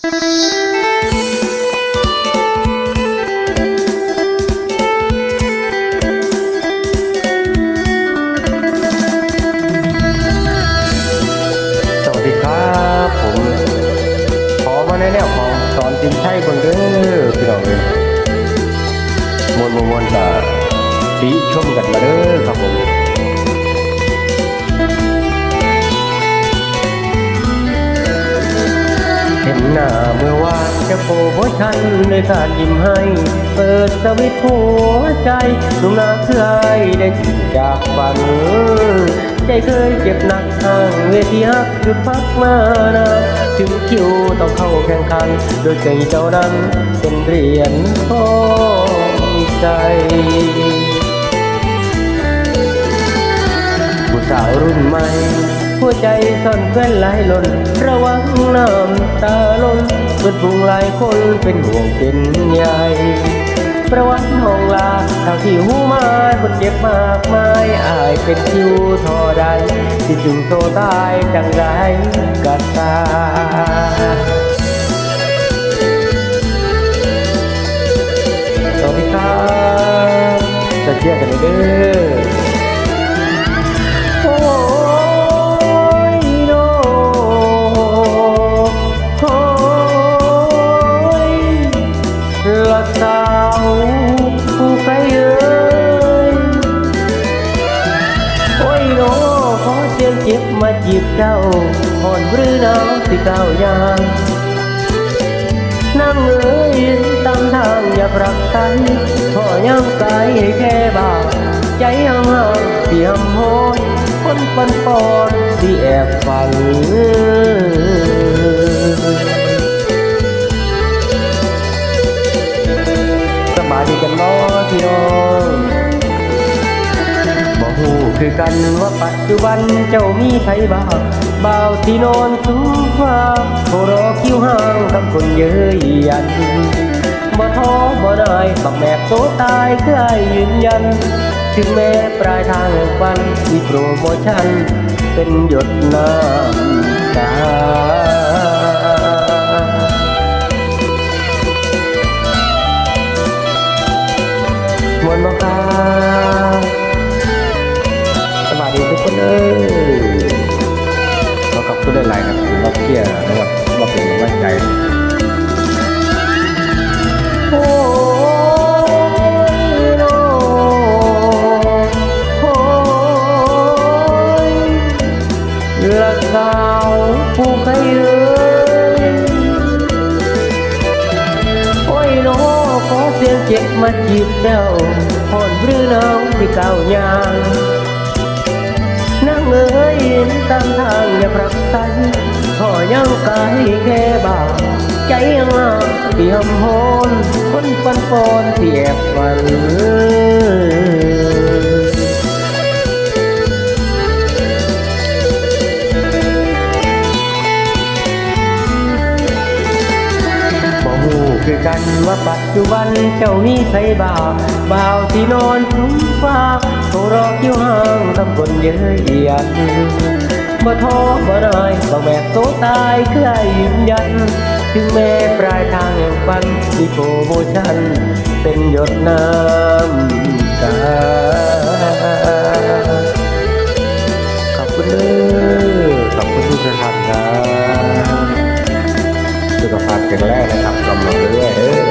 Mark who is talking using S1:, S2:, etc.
S1: สวัสดีครับผมขอมาในแนวของสอนจินไทยเบิ่งเด้อพี่น้องเอ้ยมวนมวนก็ติชมกันมาเด้อครับผม จะโผล่ฉันในการยิ้มให้ เปิดสวิตหัวใจลุงนาเคยได้จิตจากฝันใจเคยเจ็บหนักทางเวทีฮักหยุดพักมานาถึงคิวต้องเข้าแข่งขันโดยใจเจ้านั้นเป็นเหรียญทองใจผู้สาวรุ่นใหม่ วใจซ่อนเพื่อนหลายล่นระวังน้ำตาล้นเพื่อนพุงหลายคนเป็นห่วงเป็นใยประวัติห้องลาท่าที่หูมาคนเจ็บมากมายอายเป็นคิวทอใดที่จึงโตตายจังไรกัดตาสวัสดีครับจะเที่ยกันเด้อ จ็บมาจีบเจ้าอ่อนหรือหนาวที่ก้ายางนั่งเอ้ยตามทางอยากรักกันพอย่ำกายให้แค่บางใจห่างเปี่ยมโหยคนปันปอนที่แอบฝัน คือกันว่าปัจจุบันเจ้ามีไผบ้างบ่าวที่นอนสูงฟ้าโครอคิวห่างกับคนเย้ยยันบ่ท้อบ่นายบักแมบโตตายคือไอ้ยืนยัน ถึงแม้ปลายทางแห่งฝันมีโปรโมชั่น เป็นหยดน้ำตาวนบ่ครับสวัสดีทุก คนเอ้ยขอขอบคุณหลายครับที่าเชียร์นะครับมาเป็นกำลังใจโอ้ยโนโอ้ยละสาวผู้ใครเอ่ยโอ้ยโนขอเสียงเจ็บมาจีบเจ้าผ่อนหรือน้องที่เก้ายาง นั่งเอ้ยตามทางอย่าปรับใจขอยังกายแค่บาใจยังลาเตรียมโหนคนปันปอนเที่แอบฝันบ่ฮู้คือกันว่าปัจจุบันเจ้ามีใครบ่าวบ่าวที่นอนทุ่งฟ้า เขารอคิวห่างทำคนเย้ยยันบ่ท้อบ่นายบ่แบกโตตายคือไอ้ยืนยัน ถึงแม้ปลายทางแห่งฝันมีโปรโมชั่นเป็นหยดน้ำตาขอบคุณเด้อขอบคุณทุกท่านครับสุขภาพแข็งแรงนะครับกำลังเรื่อยๆเด้อ